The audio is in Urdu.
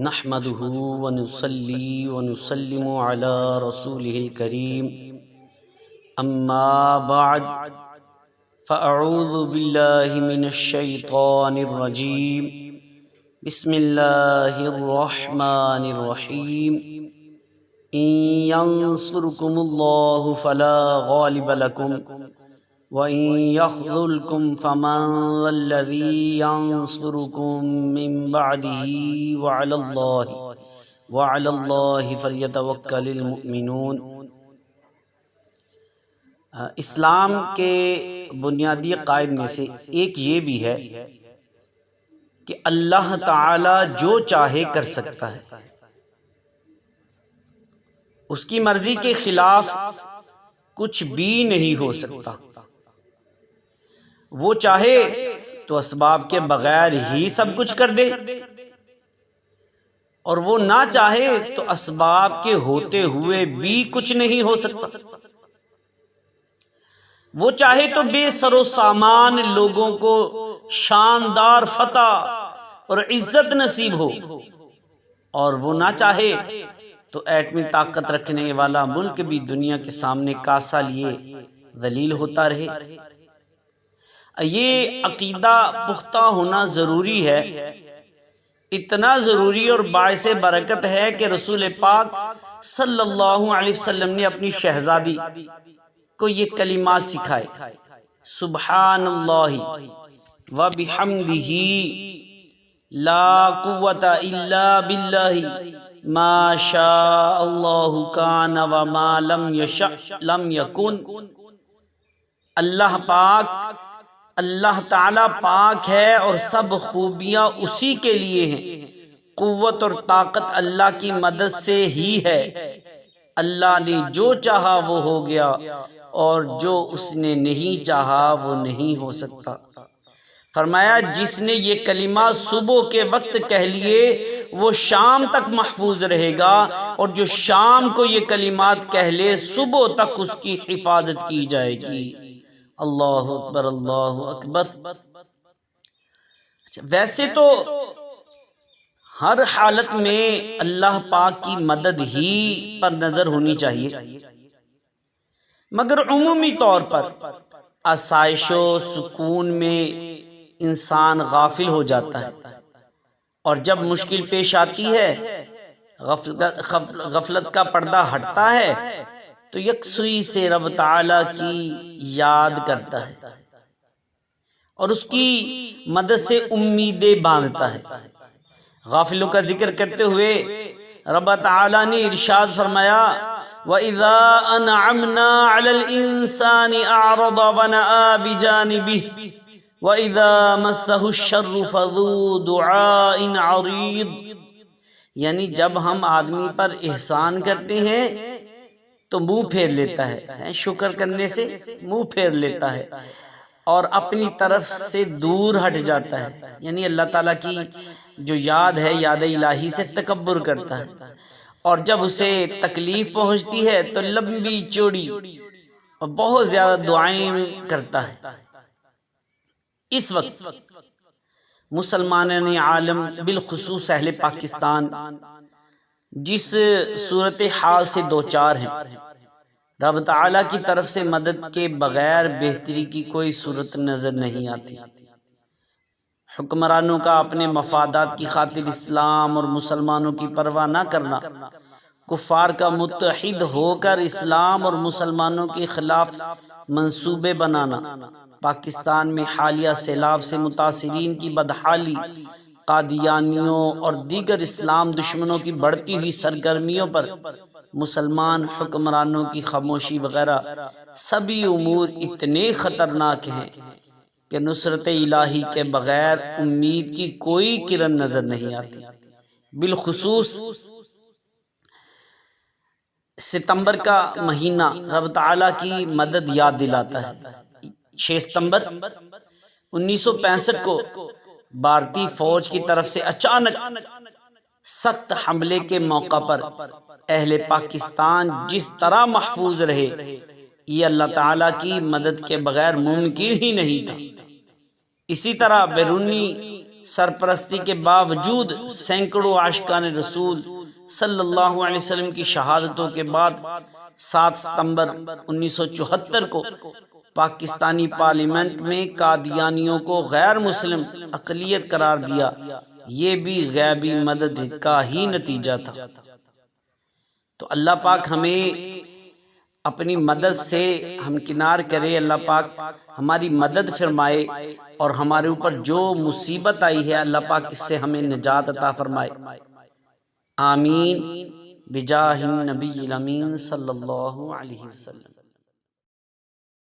نحمده ونصلي ونسلم على رسوله الكريم. أما بعد، فأعوذ بالله من الشيطان الرجيم. بسم الله الرحمن الرحيم. إن ينصركم الله فلا غالب لكم. وَإِن يَخْذُلْكُمْ فَمَنْ ذَا الَّذِي يَنْصُرُكُمْ مِنْ بَعْدِهِ وَعَلَى اللَّهِ وَعَلَى اللَّهِ فَلْيَتَوَكَّلِ الْمُؤْمِنُونَ۔ اسلام کے بنیادی قائد میں سے ایک یہ بھی ہے کہ اللہ تعالی جو چاہے کر سکتا ہے۔ اس کی مرضی کے خلاف کچھ بھی نہیں ہو سکتا۔ وہ چاہے تو اسباب کے بغیر ہی سب کچھ کر دے۔ اور وہ نہ چاہے تو اسباب کے ہوتے ہوئے بھی کچھ نہیں ہو سکتا۔ وہ چاہے تو بے سر و سامان لوگوں کو شاندار فتح اور عزت نصیب ہو۔ اور وہ نہ چاہے تو ایٹمی طاقت رکھنے والا ملک بھی دنیا کے سامنے کاسا لیے ذلیل ہوتا رہے۔ یہ عقیدہ پختہ ہونا ضروری ہے۔ اتنا ضروری اور باعث برکت ہے کہ رسول پاک صلی اللہ علیہ وسلم نے اپنی شہزادی کو یہ کلمات سکھائے۔ سبحان اللہ و بحمدہ۔ لا قوت الا باللہ۔ ما شاء اللہ کان و ما لم یشع لم یکن۔ اللہ پاک اللہ تعالی پاک ہے اور سب خوبیاں اسی کے لیے ہیں۔ قوت اور طاقت اللہ کی مدد سے ہی ہے۔ اللہ نے جو چاہا وہ ہو گیا اور جو اس نے نہیں چاہا وہ نہیں ہو سکتا۔ فرمایا، جس نے یہ کلمہ صبح کے وقت کہہ لیے، وہ شام تک محفوظ رہے گا اور جو شام کو یہ کلمات کہہ لے، صبح تک اس کی حفاظت کی جائے گی۔ اللہ اکبر اللہ اکبر۔ اچھا ویسے تو ہر حالت میں اللہ پاک کی مدد ہی پر نظر ہونی چاہیے۔ مگر عمومی طور پر آسائش و سکون میں انسان غافل ہو جاتا ہے۔ اور جب مشکل پیش آتی ہے، غفلت کا پردہ ہٹتا ہے تو یکسوئی سے رب تعالی کی یاد کرتا ہے اور اس کی مدد سے امیدیں باندھتا ہے۔ غافلوں کا ذکر کرتے ہوئے رب تعالی نے ارشاد فرمایا، وَإِذَا أَنْعَمْنَا عَلَى الْإِنسَانِ أَعْرَضَ وَنَآ بِجَانِبِهِ، وَإِذَا مَسَّهُ الشَّرُّ فَذُو دُعَاءٍ عَرِيضٍ۔ یعنی جب ہم آدمی پر احسان کرتے ہیں تو منہ پھیر لیتا ہے یعنی شکر کرنے سے منہ پھیر لیتا ہے۔ اور اپنی طرف سے دور ہٹ جاتا ہے یعنی اللہ تعالیٰ کی جو یاد ہے، یاد الہی سے تکبر کرتا ہے۔ اور جب اسے تکلیف پہنچتی ہے تو لمبی چوڑی اور بہت زیادہ دعائیں کرتا ہے۔ اس وقت مسلمان عالم بالخصوص اہل پاکستان جس صورت حال سے دو چار ہیں۔ رب تعالی کی طرف سے مدد کے بغیر بہتری کی کوئی صورت نظر نہیں آتی۔ حکمرانوں کا اپنے مفادات کی خاطر اسلام اور مسلمانوں کی پرواہ نہ کرنا۔ کفار کا متحد ہو کر اسلام اور مسلمانوں کے خلاف منصوبے بنانا۔ پاکستان میں حالیہ سیلاب سے متاثرین کی بدحالی۔ قادیانیوں اور دیگر اسلام دشمنوں کی بڑھتی ہوئی سرگرمیوں پر مسلمان حکمرانوں کی خاموشی وغیرہ، سبھی امور اتنے خطرناک ہیں کہ نصرت الہی کے بغیر امید کی کوئی کرن نظر نہیں آتی۔ بالخصوص ستمبر کا مہینہ رب تعالیٰ کی مدد یاد دلاتا ہے۔ چھ ستمبر انیس سو پینسٹھ کو بھارتی فوج کی طرف سے اچانک سخت حملے کے موقع پر اہل پاکستان جس طرح محفوظ رہے یہ اللہ تعالیٰ کی مدد کے بغیر ممکن ہی نہیں تھا۔ اسی طرح بیرونی سرپرستی کے باوجود سینکڑوں عاشقان رسول صلی اللہ علیہ وسلم کی شہادتوں کے بعد سات ستمبر انیس سو چوہتر کو پاکستانی پارلیمنٹ میں قادیانیوں کو غیر مسلم اقلیت قرار دیا۔ یہ بھی غیبی مدد کا ہی نتیجہ تھا۔ تو اللہ پاک ہمیں اپنی مدد سے ہم کنار کرے۔ اللہ پاک ہماری مدد فرمائے اور ہمارے اوپر جو مصیبت آئی ہے، اللہ پاک اس سے ہمیں نجات عطا فرمائے۔ آمین۔ بجاہ النبی الامین صلی اللہ علیہ وسلم۔